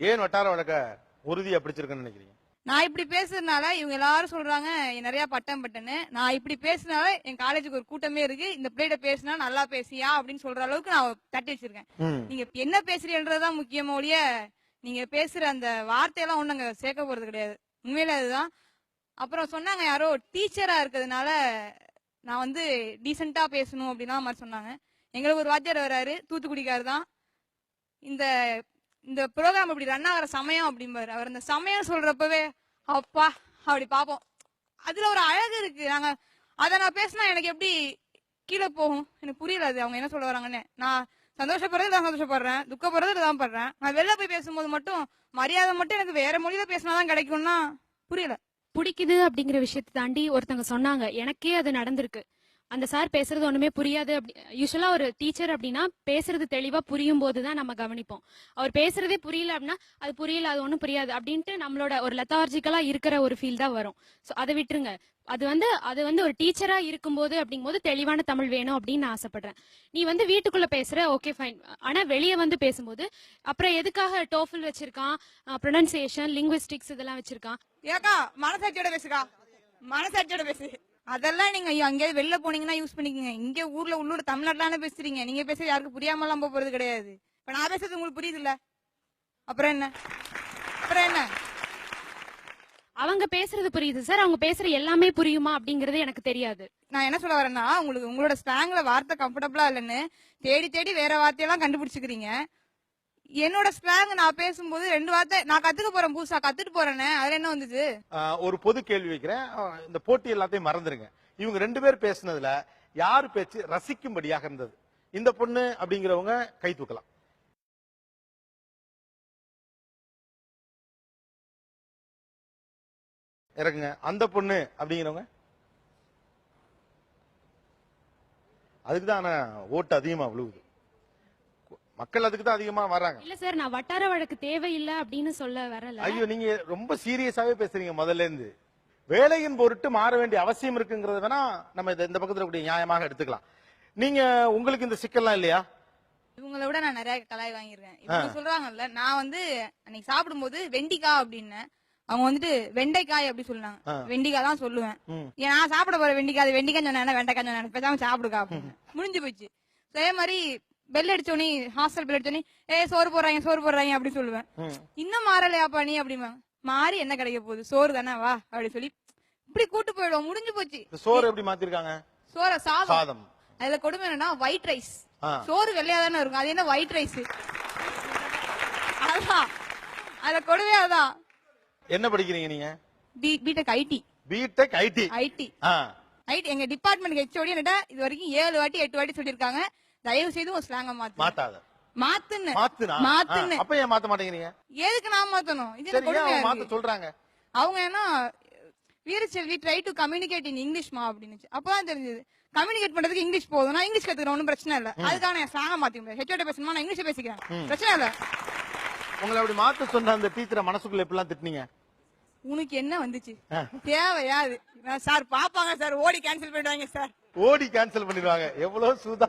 ஏன் வட்டார வழக்க உறுதியா பிடிச்சிருக்குன்னு நினைக்கிறீங்க? நான் இப்படி பேசுறதுனால இவங்க எல்லாரும் சொல்றாங்க நிறைய பட்டம் பட்டன்னு. நான் இப்படி பேசுனால என் காலேஜுக்கு ஒரு கூட்டமே இருக்கு. இந்த பிள்ளைகிட்ட பேசினா நல்லா பேசியா அப்படின்னு சொல்ற அளவுக்கு நான் தட்டி வச்சிருக்கேன். நீங்க என்ன பேசுறீன்றதுதான் முக்கியமோ ஒழிய நீங்க பேசுற அந்த வார்த்தையெல்லாம் ஒண்ணு அங்க சேர்க்க போறது கிடையாது. உண்மையில அதுதான். அப்புறம் சொன்னாங்க யாரோ டீச்சரா இருக்கிறதுனால நான் வந்து டீசெண்டா பேசணும் அப்படின்னா மாதிரி சொன்னாங்க. எங்களுக்கு ஒரு வாத்தியார் வராரு தூத்துக்குடிக்காரு தான். இந்த இந்த ப்ரோக்ராம் இப்படி ரன் ஆகிற சமயம் அப்படிம்பாரு. அவர் அந்த சமயம் சொல்றப்பவே அப்பா அப்படி பார்ப்போம் அதுல ஒரு அழகு இருக்கு. நாங்க அதை நான் பேசினா எனக்கு எப்படி கீழே போகும்? எனக்கு புரியல அது. அவங்க என்ன சொல்ல வராங்கன்னு. நான் சந்தோஷப்படுறது தான் சந்தோஷப்படுறேன். துக்கப்படுறது தான் படுறேன் நான் வெளில போய் பேசும்போது மட்டும் மரியாதை மட்டும் எனக்கு வேற மொழியில பேசினாதான் கிடைக்கும்னா புரியல. பிடிக்குது அப்படிங்கிற விஷயத்தை தாண்டி ஒருத்தங்க சொன்னாங்க. எனக்கே அது நடந்திருக்கு. அந்த சார் பேசுறது ஒண்ணுமே புரியாது. அப்படி யூஸ்வலா ஒரு டீச்சர் அப்படின்னா பேசுறது தெளிவா புரியும் போது தான் நம்ம கவனிப்போம். அவர் பேசுறதே புரியல அப்படின்னா அது புரியல அது ஒண்ணும் புரியாது அப்படின்ட்டு நம்மளோட ஒரு லெத்தார்ஜிக்கலா இருக்கிற ஒரு ஃபீல் தான் வரும். ஸோ அதை விட்டுருங்க. அது வந்து அது வந்து ஒரு டீச்சரா இருக்கும்போது அப்படிங்கும்போது தெளிவான தமிழ் வேணும் அப்படின்னு நான் ஆசைப்படுறேன். நீ வந்து வீட்டுக்குள்ள பேசுற ஓகே ஃபைன் ஆனா வெளியே வந்து பேசும்போது அப்புறம் எதுக்காக டோஃபில் வச்சிருக்கான்? ப்ரொனன்சியேஷன் லிங்குவிஸ்டிக்ஸ் இதெல்லாம் வச்சிருக்கான்? ஏக்கா மனசாட்சியோட பேசுக்கா. மனசாட்சியோட பேசு. அதெல்லாம் நீங்க ஐயோ, அங்கேயாவது வெளில போனீங்கன்னா யூஸ் பண்ணிக்கங்க. இங்க ஊர்ல உள்ளூர் தமிழ்நாட்டுல பேசுறீங்க. நீங்க பேசுறது யாருக்கு புரியாமலாம் போக போறது கிடையாது. இப்ப நான் பேசுறது உங்களுக்கு புரியுது இல்ல அப்புறம் என்ன? அப்புறம் என்ன? அவங்க பேசுறது புரியுது சார். அவங்க பேசுற எல்லாமே புரியுமா அப்படிங்கறது எனக்கு தெரியாது. நான் என்ன சொல்ல வரேன்னா உங்களுக்கு உங்களோட ஸ்லாங்ல வார்த்தை கம்ஃபர்டபுளா இல்லைன்னு தேடி தேடி வேற வார்த்தையெல்லாம் கண்டுபிடிச்சுக்கிறீங்க. என்னோட ஸ்லாங் நான் பேசும்போது ரெண்டு வார்த்தை நான் கத்துக்க போறேன் புதுசா கத்துட்டு போறேனே அதுல என்ன வந்துச்சு? ஒரு பொது கேள்வி வைக்கிறேன். இந்த போட்டி எல்லாத்தையும் மறந்துருங்க. இவங்க ரெண்டு பேர் பேசுனதுல யார் பேச்சு ரசிக்கும்படியாக இருந்தது? இந்த பொண்ணு அப்படிங்கிறவங்க கை தூக்கலாம். இறக்குங்க அந்த பொண்ணு அப்படிங்கிறவங்க? அதுக்கு தான் ஆனா ஓட்டு அதிகமா விழுகுது. மக்கள் அதுக்கு தான் அதிகமா வர்றாங்க இல்ல சார் நான் வட்டார வழக்கு தேவையில்லை அப்படின்னு சொல்ல வரல. ஐயோ நீங்க ரொம்ப சீரியஸாவே பேசுறீங்க முதல்ல இருந்து வேலையின் பொருட்டு மாற வேண்டிய அவசியம் இருக்குங்கிறது வேணா நம்ம இத- இந்த பக்கத்துல கூடிய நியாயமாக எடுத்துக்கலாம். நீங்க உங்களுக்கு இந்த சிக்கல்லாம் இல்லையா? இவங்கள விட நான் நிறைய கலாய் வாங்கியிருக்கேன். இவங்க சொல்றாங்கல்ல நான் வந்து அன்னைக்கு சாப்பிடும்போது வெண்டிக்காய் அப்படின்னேன் அவங்க வந்துட்டு வெண்டைக்காய் அப்படி சொன்னாங்க. ஆ. வெண்டிக்காய் தான் சொல்லுவேன். ம். ஏன் நான் சாப்பிட போற வெண்டிக்காய் அது வெண்டிக்காய் சொன்னேன் வெண்டைக்காய் சொன்னேன் பேசாம சாப்பிடுக்கா அப்படின்னு. முடிஞ்சு போச்சு. So, அதே மாதிரி பெல் அடிச்சோனே ஹாஸ்டல் பெல் அடிச்சோனே ஏ சோறு போடுறாங்க சோறு போடுறாங்க அப்படி சொல்லுவேன். இன்னும் மாறலையாப்பா நீ அப்படிமா. மாறி என்ன கிடைக்க போகுது? சோறு தானே வா அப்படி சொல்லி இப்படி கூட்டு போயிடுவோம். முடிஞ்சு போச்சு. சோறு எப்படி மாத்திருக்காங்க? சோற சாதம். அதுல கொடுமை என்னன்னா ஒயிட் ரைஸ். சோறு வெள்ளையா தானே இருக்கும். அது என்ன ஒயிட் ரைஸ் அதான். அதுல கொடுமையா அதான் என்ன படிக்கிறீங்க நீங்க? B B Tech IT B Tech IT IT IT எங்க டிபார்ட்மெண்ட் ஹெச்ஓடி என்னடா இது வரைக்கும் ஏழு வாட்டி எட்டு வாட்டி சொல்லிருக்காங்க தயவு செய்து ஒரு ஸ்லாங்க மாத்து. மாத்தாத. மாத்துன்னு. மாத்துனா? மாத்துன்னு. அப்ப ஏன் மாத்த மாட்டேங்கிறீங்க? எதுக்கு நான் மாத்தணும்? இது கொடுமையா மாத்த? சொல்றாங்க. அவங்க என்ன Veeraselvi try to communicate in இங்கிலீஷ்மா அப்படின்னு அப்பதான் தெரிஞ்சது. கம்யூனிகேட் பண்றதுக்கு இங்கிலீஷ் போதும். நான் இங்கிலீஷ் கத்துக்கிறேன் ஒன்றும் பிரச்சனை இல்ல. அதுக்கான என் ஸ்லாங்க மாத்தி முடியாது ஹெச்ஓட பேசணுமா? நான் இங்கிலீஷ் பேசிக்கிறேன். பிரச்சனை இல்ல. உங்களை அப்படி மாத்த சொன்ன அந்த டீச்சரை மனசுக்குள்ள எப்படிலாம் திட்டுனீங்க? உனக்கு என்ன வந்துச்சு? தேவையா அது சார் பாப்பாங்க சார் ஓடி கேன்சல் பண்ணிடுவாங்க சார். ஓடி கேன்சல் பண்ணிடுவாங்க. எவ்வளவு சூதா